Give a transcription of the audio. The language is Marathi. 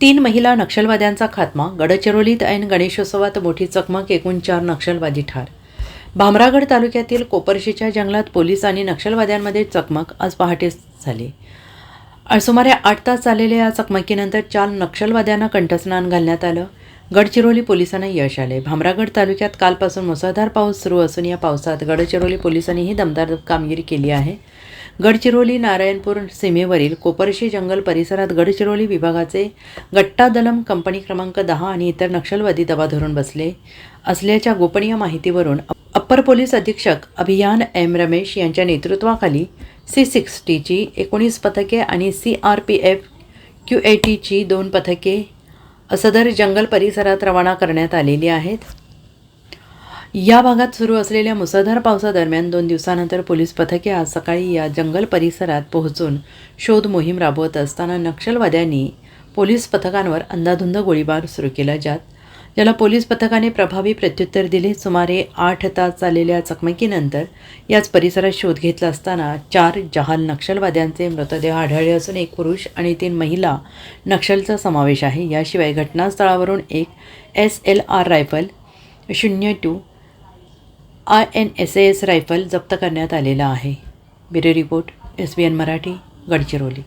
तीन महिला नक्षलवाद्यांचा खात्मा गडचिरोलीत ऐन गणेशोत्सवात मोठी चकमक एकूण चार नक्षलवादी ठार. भामरागड तालुक्यातील कोपर्शीच्या जंगलात पोलीस आणि नक्षलवाद्यांमध्ये चकमक आज पहाटे झाली. सुमारे आठ तास चाललेल्या या चकमकीनंतर चार नक्षलवाद्यांना कंठस्नान घालण्यात आलं. गडचिरोली पोलिसांना यश आले. भामरागड तालुक्यात कालपासून मुसळधार पाऊस सुरू असून या पावसात गडचिरोली पोलिसांनीही दमदार कामगिरी केली आहे. गडचिरोली नारायणपूर सीमेवरील कोपर्शी जंगल परिसरात गडचिरोली विभागाचे गट्टा दलम कंपनी क्रमांक दहा आणि इतर नक्षलवादी दबा धरून बसले असल्याच्या गोपनीय माहितीवरून अप्पर पोलीस अधीक्षक अभियान एम रमेश यांच्या नेतृत्वाखाली सी सिक्स्टीची एकोणीस पथके आणि C R P F Q A टीची दोन पथके सदर जंगल परिसरात रवाना करण्यात आलेली आहेत. या भागात सुरू असलेल्या मुसळधार पावसादरम्यान दोन दिवसानंतर पोलीस पथके आज सकाळी या जंगल परिसरात पोहोचून शोध मोहीम राबवत असताना नक्षलवाद्यांनी पोलीस पथकांवर अंधाधुंद गोळीबार सुरू केला ज्यात ज्याला पोलीस पथकाने प्रभावी प्रत्युत्तर दिले. सुमारे आठ तास चाललेल्या चकमकीनंतर याच परिसरात शोध घेतला असताना चार जहाल नक्षलवाद्यांचे मृतदेह आढळले असून एक पुरुष आणि तीन महिला नक्षलचा समावेश आहे. याशिवाय घटनास्थळावरून एक एस एल आर रायफल शून्य two I N S S rifle जप्त करण्यात आलेला आहे. Bureau report S B N Marathi Gadchiroli.